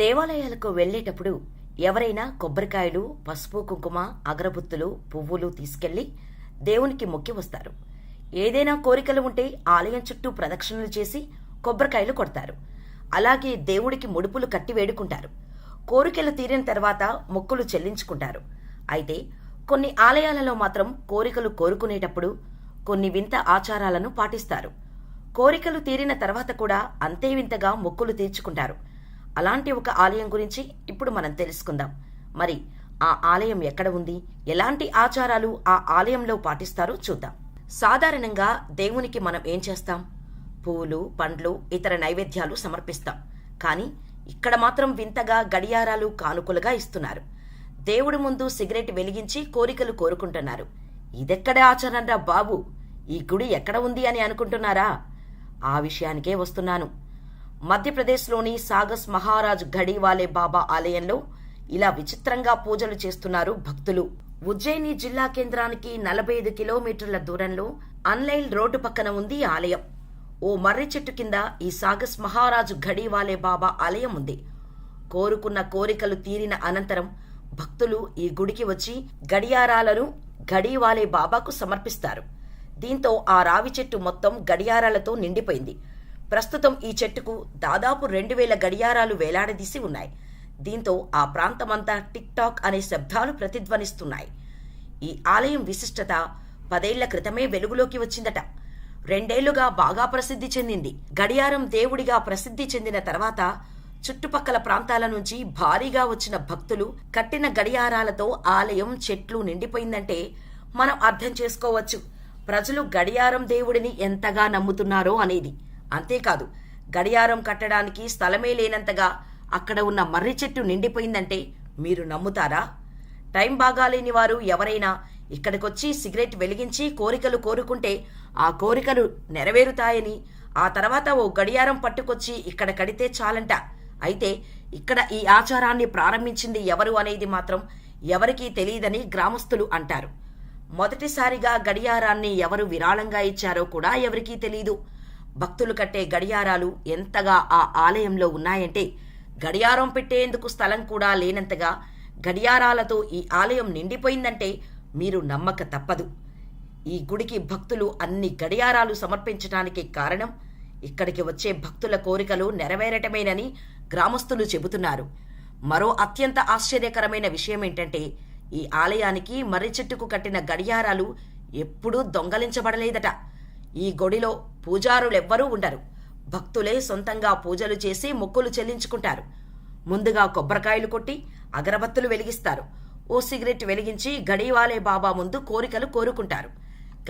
దేవాలయాలకు వెళ్ళేటప్పుడు ఎవరైనా కొబ్బరికాయలు పసుపు కుంకుమ అగరబుత్తులు పువ్వులు తీసుకెళ్ళి దేవునికి మొక్కి వస్తారు. ఏదైనా కోరికలు ఉంటే ఆలయం చుట్టూ ప్రదక్షిణలు చేసి కొబ్బరికాయలు కొడతారు. అలాగే దేవుడికి ముడుపులు కట్టి వేడుకుంటారు. కోరికలు తీరిన తర్వాత మొక్కులు చెల్లించుకుంటారు. అయితే కొన్ని ఆలయాలలో మాత్రం కోరికలు కోరుకునేటప్పుడు కొన్ని వింత ఆచారాలను పాటిస్తారు. కోరికలు తీరిన తర్వాత కూడా అంతే వింతగా మొక్కులు తీర్చుకుంటారు. అలాంటి ఒక ఆలయం గురించి ఇప్పుడు మనం తెలుసుకుందాం. మరి ఆ ఆలయం ఎక్కడ ఉంది? ఎలాంటి ఆచారాలు ఆ ఆలయంలో పాటిస్తారో చూద్దాం. సాధారణంగా దేవునికి మనం ఏం చేస్తాం? పూలు పండ్లు ఇతర నైవేద్యాలు సమర్పిస్తాం. కానీ ఇక్కడ మాత్రం వింతగా గడియారాలు కానుకలుగా ఇస్తున్నారు. దేవుడి ముందు సిగరెట్ వెలిగించి కోరికలు కోరుకుంటున్నారు. ఇదెక్కడ ఆచరణరా బాబు? ఈ గుడి ఎక్కడ ఉంది అని అనుకుంటున్నారా? ఆ విషయానికే వస్తున్నాను. మధ్యప్రదేశ్లోని సాగస్ మహారాజ్ ఘడివాలే బాబా ఆలయంలో ఇలా విచిత్రంగా పూజలు చేస్తున్నారు భక్తులు. ఉజ్జయిని జిల్లా కేంద్రానికి నలభై ఐదు కిలోమీటర్ల దూరంలో అన్లైల్ రోడ్డు పక్కన ఉంది ఈ ఆలయం. ఓ మర్రి చెట్టు కింద ఈ సాగస్ మహారాజు ఘడివాలే బాబా ఆలయం ఉంది. కోరుకున్న కోరికలు తీరిన అనంతరం భక్తులు ఈ గుడికి వచ్చి గడియారాలను గడివాలే బాబాకు సమర్పిస్తారు. దీంతో ఆ రావి చెట్టు మొత్తం గడియారాలతో నిండిపోయింది. ప్రస్తుతం ఈ చెట్టుకు దాదాపు రెండు వేల గడియారాలు వేలాడదీసి ఉన్నాయి. దీంతో ఆ ప్రాంతమంతా టిక్ టాక్ అనే శబ్దాలు ప్రతిధ్వనిస్తున్నాయి. ఈ ఆలయం విశిష్టత పదేళ్ళ క్రితమే వెలుగులోకి వచ్చిందట. రెండేళ్ళుగా బాగా ప్రసిద్ధి చెందింది. గడియారం దేవుడిగా ప్రసిద్ధి చెందిన తర్వాత చుట్టుపక్కల ప్రాంతాల నుంచి భారీగా వచ్చిన భక్తులు కట్టిన గడియారాలతో ఆలయం చెట్లు నిండిపోయిందంటే మనం అర్థం చేసుకోవచ్చు. ప్రజలు గడియారం దేవుడిని ఎంతగా నమ్ముతున్నారో అనేది. అంతేకాదు గడియారం కట్టడానికి స్థలమే లేనంతగా అక్కడ ఉన్న మర్రి చెట్టు నిండిపోయిందంటే మీరు నమ్ముతారా? టైం బాగాలేని వారు ఎవరైనా ఇక్కడికొచ్చి సిగరెట్ వెలిగించి కోరికలు కోరుకుంటే ఆ కోరికలు నెరవేరుతాయని ఆ తర్వాత ఓ గడియారం పట్టుకొచ్చి ఇక్కడ కడితే చాలంట. అయితే ఇక్కడ ఈ ఆచారాన్ని ప్రారంభించింది ఎవరు అనేది మాత్రం ఎవరికీ తెలియదని గ్రామస్తులు అంటారు. మొదటిసారిగా గడియారాన్ని ఎవరు విరాళంగా ఇచ్చారో కూడా ఎవరికీ తెలియదు భక్తులు కట్టే గడియారాలు ఎంతగా ఆ ఆలయంలో ఉన్నాయంటే గడియారం పెట్టేందుకు స్థలం కూడా లేనంతగా గడియారాలతో ఈ ఆలయం నిండిపోయిందంటే మీరు నమ్మక తప్పదు. ఈ గుడికి భక్తులు అన్ని గడియారాలు సమర్పించడానికి కారణం ఇక్కడికి వచ్చే భక్తుల కోరికలు నెరవేరటమేనని గ్రామస్తులు చెబుతున్నారు. మరో అత్యంత ఆశ్చర్యకరమైన విషయం ఏంటంటే ఈ ఆలయానికి మర్రి చెట్టుకు కట్టిన గడియారాలు ఎప్పుడూ దొంగలించబడలేదట. ఈ గుడిలో పూజారులెవ్వరూ ఉండరు. భక్తులే సొంతంగా పూజలు చేసి మొక్కులు చెల్లించుకుంటారు. ముందుగా కొబ్బరికాయలు కొట్టి అగరబత్తులు వెలిగిస్తారు. ఓ సిగరెట్ వెలిగించి గడివాలే బాబా ముందు కోరికలు కోరుకుంటారు.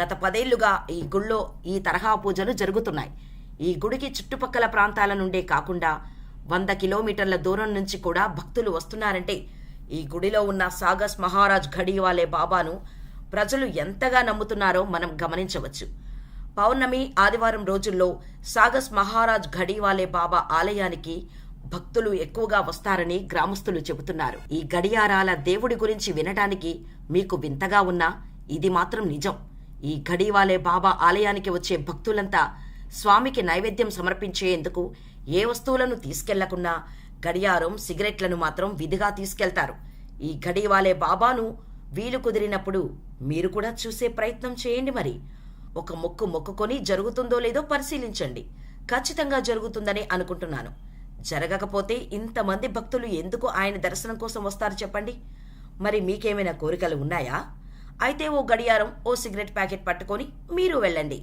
గత పదేళ్ళుగా ఈ గుళ్ళో ఈ తరహా పూజలు జరుగుతున్నాయి. ఈ గుడికి చుట్టుపక్కల ప్రాంతాల నుండే కాకుండా వంద కిలోమీటర్ల దూరం నుంచి కూడా భక్తులు వస్తున్నారంటే ఈ గుడిలో ఉన్న సాగస్ మహారాజ్ ఘడివాలే బాబాను ప్రజలు ఎంతగా నమ్ముతున్నారో మనం గమనించవచ్చు. పౌర్ణమి ఆదివారం రోజుల్లో సాగస్ మహారాజ్ ఘడివాలే బాబా ఆలయానికి భక్తులు ఎక్కువగా వస్తారని గ్రామస్తులు చెబుతున్నారు. ఈ గడియారాల దేవుడి గురించి వినడానికి మీకు వింతగా ఉన్నా ఇది మాత్రం నిజం. ఈ గడివాలే బాబా ఆలయానికి వచ్చే భక్తులంతా స్వామికి నైవేద్యం సమర్పించేందుకు ఏ వస్తువులను తీసుకెళ్ళకున్నా గడియారం సిగరెట్లను మాత్రం విధిగా తీసుకెళ్తారు. ఈ గడివాలే బాబాను వీలు కుదిరినప్పుడు మీరు కూడా చూసే ప్రయత్నం చేయండి మరి. ఒక మొక్కు మొక్కుకొని జరుగుతుందో లేదో పరిశీలించండి. ఖచ్చితంగా జరుగుతుందని అనుకుంటున్నాను. జరగకపోతే ఇంతమంది భక్తులు ఎందుకు ఆయన దర్శనం కోసం వస్తారు చెప్పండి? మరి మీకేమైనా కోరికలు ఉన్నాయా? అయితే ఓ గడియారం ఓ సిగరెట్ ప్యాకెట్ పట్టుకొని మీరు వెళ్ళండి.